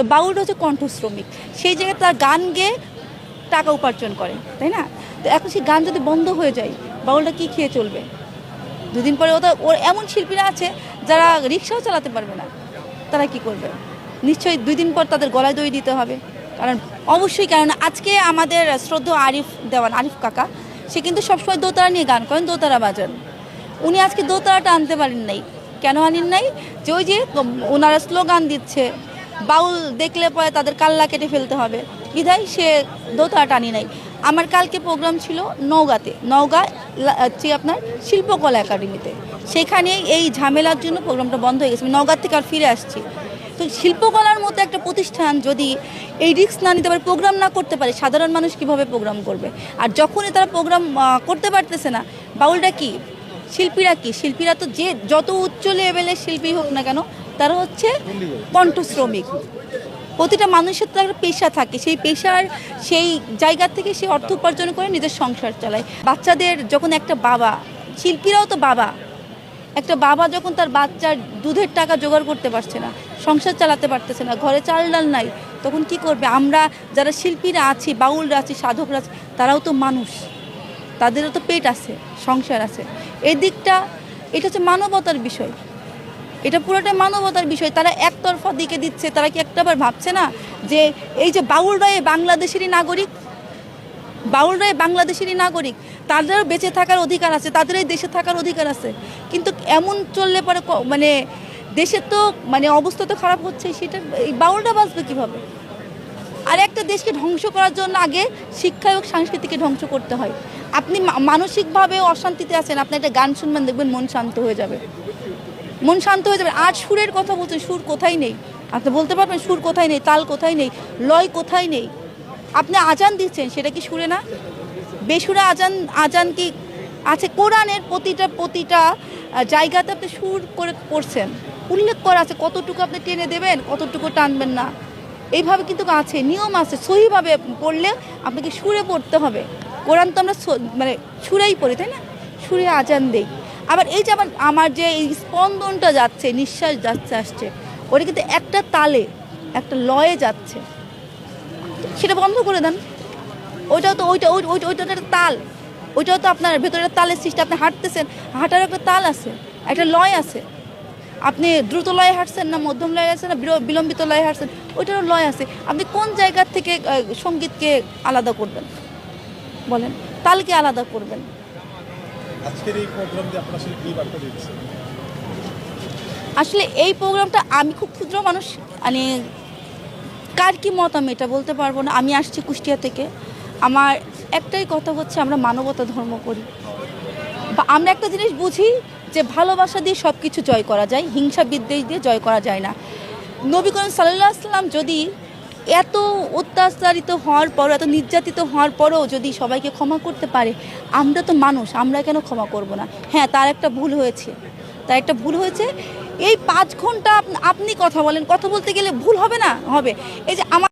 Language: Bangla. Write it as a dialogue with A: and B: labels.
A: তো বাউলটা হচ্ছে কণ্ঠ শ্রমিক। সেই জায়গায় তার গান গেয়ে টাকা উপার্জন করে, তাই না? তো এখন সেই গান যদি বন্ধ হয়ে যায়, বাউলটা কি খেয়ে চলবে? দুদিন পরে ওটা, ওর এমন শিল্পীরা আছে যারা রিক্সাও চালাতে পারবে না। তারা কি করবে? নিশ্চয়ই দুই দিন পর তাদের গলায় দই দিতে হবে। কারণ অবশ্যই কারণ আজকে আমাদের শ্রদ্ধা আরিফ দেওয়ান, আরিফ কাকা, সে কিন্তু সবসময় দোতারা নিয়ে গান করেন, দোতারা বাজান। উনি আজকে দোতারাটা আনতে পারেন নাই। কেন আনেন নাই? যে ওই যে ওনারা স্লোগান দিচ্ছে বাউল দেখলে পরে তাদের কাল্লা কেটে ফেলতে হবে। বিধায় সে দোতারাটা আনি নাই। আমার কালকে প্রোগ্রাম ছিল নওগাঁতে। নওগাঁ লা- হচ্ছে আপনার শিল্পকলা একাডেমিতে সেখানে এই ঝামেলার জন্য প্রোগ্রামটা বন্ধ হয়ে গেছে। নওগাঁ থেকে আর ফিরে আসছি। তো শিল্পকলার মতো একটা প্রতিষ্ঠান যদি এই রিস্ক না নিতে পারে প্রোগ্রাম না করতে পারে, সাধারণ মানুষ কীভাবে প্রোগ্রাম করবে? আর যখনই তারা প্রোগ্রাম করতে পারতেছে না, বাউলটা কি? শিল্পীরা কি? শিল্পীরা তো যে, যত উচ্চ লেভেলের শিল্পী হোক না কেন তারা হচ্ছে কণ্ঠ শ্রমিক প্রতিটা মানুষের তো একটা পেশা থাকে। সেই পেশার সেই জায়গা থেকে সে অর্থ উপার্জন করে নিজের সংসার চালায়। বাচ্চাদের যখন একটা বাবা, শিল্পীরাও তো বাবা। একটা বাবা যখন তার বাচ্চার দুধের টাকা জোগাড় করতে পারছে না, সংসার চালাতে পারতেছে না, ঘরে চাল ডাল নাই, তখন কি করবে? আমরা যারা শিল্পীরা আছি, বাউলরা আছি, সাধকরা আছি, তারাও তো মানুষ। তাদেরও তো পেট আছে, সংসার আছে। এই দিকটা এটা হচ্ছে মানবতার বিষয়। এটা পুরোটা মানবতার বিষয়। তারা একতরফা দিকে দিচ্ছে, তারা কি একটাবার ভাবছে না যে এই যে বাউলরা এই বাংলাদেশেরই নাগরিক বাউলরা এই বাংলাদেশেরই নাগরিক, তাদেরও বেঁচে থাকার অধিকার আছে তাদের এই দেশে থাকার অধিকার আছে। কিন্তু এমন চললে পরে মানে দেশের তো মানে অবস্থা তো খারাপ হচ্ছে, সেটা এই বাউলটা বাঁচবে কীভাবে? আর একটা দেশকে ধ্বংস করার জন্য আগে শিক্ষা এবং সংস্কৃতিকে ধ্বংস করতে হয়। আপনি মানসিকভাবে অশান্তিতে আছেন, আপনি একটা গান শুনবেন, দেখবেন মন শান্ত হয়ে যাবে। মন শান্ত হয়ে যাবে। আর সুরের কথা বলছেন সুর কোথায় নেই? আপনি বলতে পারবেন সুর কোথায় নেই, তাল কোথায় নেই, লয় কোথায় নেই? আপনি আজান দিচ্ছেন, সেটা কি সুরে না? বেসুরা আজান আজান কি আছে? কোরআনের প্রতিটা প্রতিটা জায়গাতে আপনি সুর করে পড়ছেন। উল্লেখ করা আছে, কতটুকু আপনি টেনে দেবেন, কতটুকু টানবেন না। এইভাবে কিন্তু আছে, নিয়ম আছে, সহিভাবে পড়লে আপনাকে সুরে পড়তে হবে। কোরআন তো আমরা মানে সুরেই পড়ি, তাই না? সুরে আজান দেই। আবার এই যে আমার যে এই স্পন্দনটা যাচ্ছে, নিঃশ্বাস যাচ্ছে, আসছে, ওটা কিন্তু একটা তালে, একটা লয়ে যাচ্ছে। সেটা বন্ধ করে দেন। ওইটাও তো, ওইটা, ওই ওইটা ওইটা একটা তাল, ওইটাও তো আপনার ভেতরে তালের সৃষ্টি, আপনি হাঁটতেছেন হাঁটার একটা তাল আছে, একটা লয় আছে। আপনি দ্রুত লয়ে হাঁটছেন না, মধ্যম লয়ে হাঁটছেন না বিল- বিলম্বিত লয়ে হাঁটছেন, ওইটারও লয় আছে। আপনি কোন জায়গার থেকে সঙ্গীতকে আলাদা করবেন? বলেন, তালকে আলাদা করবেন।
B: আজকের এই আপনারা আসলে বার্তা
A: আসলে এই প্রোগ্রামটা আমি খুব ক্ষুদ্র মানুষ মানে কার কি মত আমি এটা বলতে পারব না। আমি আসছি কুষ্টিয়া থেকে। আমার একটাই কথা হচ্ছে আমরা মানবতা ধর্ম করি। বা আমরা একটা জিনিস বুঝি যে ভালোবাসা দিয়ে সব কিছু জয় করা যায়, হিংসা বিদ্বেষ দিয়ে জয় করা যায় না। নবী করিম সাল্লাহ সাল্লাম যদি এত অত্যাচারিত হওয়ার পরও, এত নির্যাতিত হওয়ার পরও যদি সবাইকে ক্ষমা করতে পারে, আমরা তো মানুষ, আমরা কেন ক্ষমা করব না? হ্যাঁ তার একটা ভুল হয়েছে। তার একটা ভুল হয়েছে। এই পাঁচ ঘণ্টা আপ- আপনি কথা বলেন, কথা বলতে গেলে ভুল হবে না? হবে। এই যে আমার